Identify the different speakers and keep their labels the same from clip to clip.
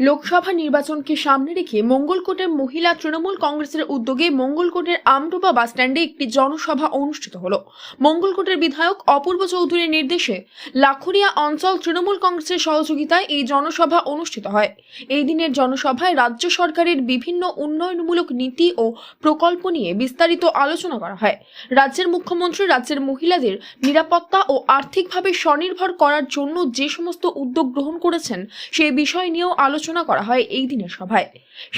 Speaker 1: লোকসভা নির্বাচনকে সামনে রেখে মঙ্গলকোটের মহিলা তৃণমূল কংগ্রেসের উদ্যোগে মঙ্গলকোটের আমডোবা বাসস্ট্যান্ডে একটি জনসভা অনুষ্ঠিত হল। মঙ্গলকোটের বিধায়ক অপূর্ব চৌধুরীর নির্দেশে লাখুরিয়া অঞ্চল তৃণমূল কংগ্রেসের সহযোগিতায় এই জনসভা অনুষ্ঠিত হয়। এই দিনের জনসভায় রাজ্য সরকারের বিভিন্ন উন্নয়নমূলক নীতি ও প্রকল্প নিয়ে বিস্তারিত আলোচনা করা হয়। রাজ্যের মুখ্যমন্ত্রী, রাজ্যের মহিলাদের নিরাপত্তা ও আর্থিকভাবে স্বনির্ভর করার জন্য যে সমস্ত উদ্যোগ গ্রহণ করেছেন সেই বিষয় নিয়েও আলোচনা করা হয় এই দিনের সভায়।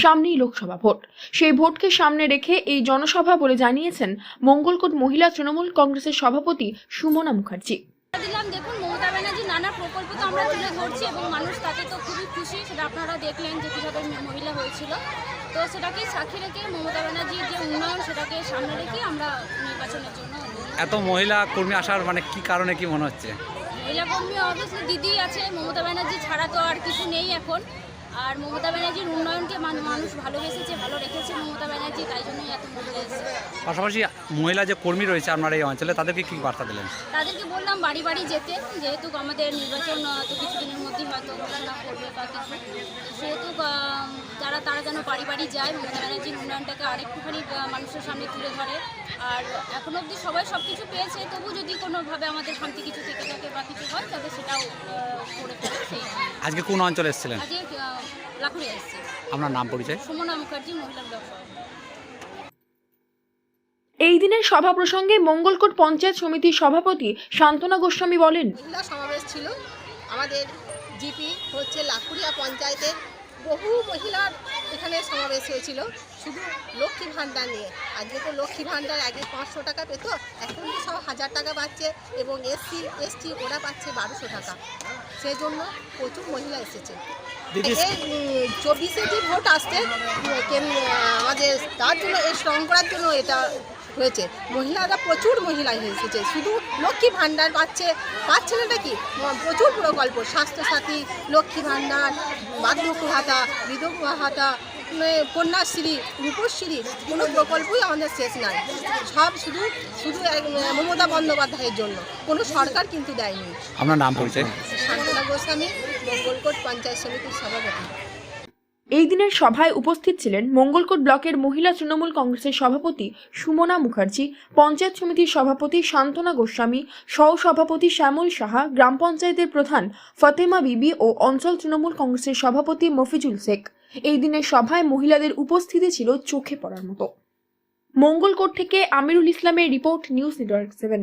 Speaker 1: সামনেই লোকসভা ভোট। সেই ভোটকে সামনে রেখে এই জনসভা বলে জানিয়েছেন মঙ্গলকোট মহিলা তৃণমূল কংগ্রেসের সভাপতি সুমনা মুখার্জি।
Speaker 2: দিলাম দেখুন মমতা ব্যানার্জি নানা প্রকল্প তো আমরা তুলে ধরছি এবং মানুষ তাতে তো খুবই খুশি। সেটা আপনারা দেখলেন যে কীভাবে মহিলা হয়েছিল। তো সেটাকে সাক্ষী রেখে মমতা ব্যানার্জির যে উন্নয়ন সেটাকে সামনে রেখে আমরা নির্বাচনের জন্য
Speaker 3: এত মহিলা কর্মী আসার মানে কি কারণে কি মনে হচ্ছে?
Speaker 2: মহিলা কর্মী অবশ্যই দিদি আছে মমতা ব্যানার্জি ছাড়া তো আর কিছু নেই এখন। আর মমতা ব্যানার্জির উন্নয়নকে মান- মানুষ ভালোবেসেছে ভালো রেখেছে মমতা ব্যানার্জি তাই জন্যই এত এসেছে।
Speaker 3: পাশাপাশি মহিলা যে কর্মী রয়েছে আপনার এই অঞ্চলে তাদেরকে কি বার্তা দিলেন?
Speaker 2: তাদেরকে বললাম বাড়ি বাড়ি যেতে যেহেতু আমাদের নির্বাচন তো কিছুদিনের মধ্যেই হয়তো ঘোষণা করবে বা কিছু। সেহেতু যারা তারা যেন বাড়ি বাড়ি যায় মমতা ব্যানার্জির উন্নয়নটাকে আরেকটুখানি মানুষের সামনে তুলে ধরে। আর এখন অবধি সবাই সব কিছু পেয়েছে তবু যদি কোনোভাবে আমাদের খামতি কিছু থেকে থাকে বা কিছু হয় তবে সেটাও করে ফেলে সেই।
Speaker 3: আজকে কোন অঞ্চলে এসেছিলেন?
Speaker 2: আজকে
Speaker 3: আপনার নাম পরিচয়?
Speaker 2: সুমনা মুখার্জি মহিলা ব্লক
Speaker 1: এই দিনের সভা প্রসঙ্গে মঙ্গলকোট পঞ্চায়েত সমিতির সভাপতি শান্তনা গোস্বামী বলেন
Speaker 4: সমাবেশ ছিল। আমাদের জিপি হচ্ছে লাখুরিয়া পঞ্চায়েতের বহু মহিলার এখানে সমাবেশ হয়েছিল। শুধু লক্ষ্মী ভাণ্ডার নিয়ে। আজকে তো লক্ষ্মী ভাণ্ডার আগে পাঁচশো টাকা পেত এখন তো সব হাজার টাকা পাচ্ছে এবং এসসি এসটি ওরা পাচ্ছে বারোশো টাকা। সেই জন্য প্রচুর মহিলা এসেছে। চব্বিশে যে ভোট আসছে কেন- আমাদের তার জন্য এই স্ট্রং করার জন্য এটা হয়েছে। মহিলারা প্রচুর মহিলা এসেছে। শুধু লক্ষ্মী ভাণ্ডার পাচ্ছে। পাচ্ছে না ম- প্রচুর প্রকল্প। স্বাস্থ্যসাথী লক্ষ্মী ভাণ্ডার বার্ধক্য ভাতা বিধবা ভাতা মানে কন্যাশ্রী রূপশ্রী কোনো প্রকল্পই আমাদের শেষ নাই। সব শুধু শুধু মমতা বন্দ্যোপাধ্যায়ের জন্য। কোনো সরকার কিন্তু দেয়নি।
Speaker 3: আপনার নাম পরিচয়?
Speaker 4: শান্তনা গোস্বামী মঙ্গলকোট পঞ্চায়েত সমিতির সভাপতি।
Speaker 1: এই দিনের সভায় উপস্থিত ছিলেন মঙ্গলকোট ব্লকের মহিলা তৃণমূল কংগ্রেসের সভাপতি সুমনা মুখার্জি, পঞ্চায়েত সমিতির সভাপতি শান্তনা গোস্বামী, সহসভাপতি শ্যামল সাহা, গ্রাম পঞ্চায়েতের প্রধান ফতেমা বিবি ও অঞ্চল তৃণমূল কংগ্রেসের সভাপতি মফিজুল শেখ। এই দিনের সভায় মহিলাদের উপস্থিতি ছিল চোখে পড়ার মতো। মঙ্গলকোট থেকে আমিরুল ইসলামের report news network seven.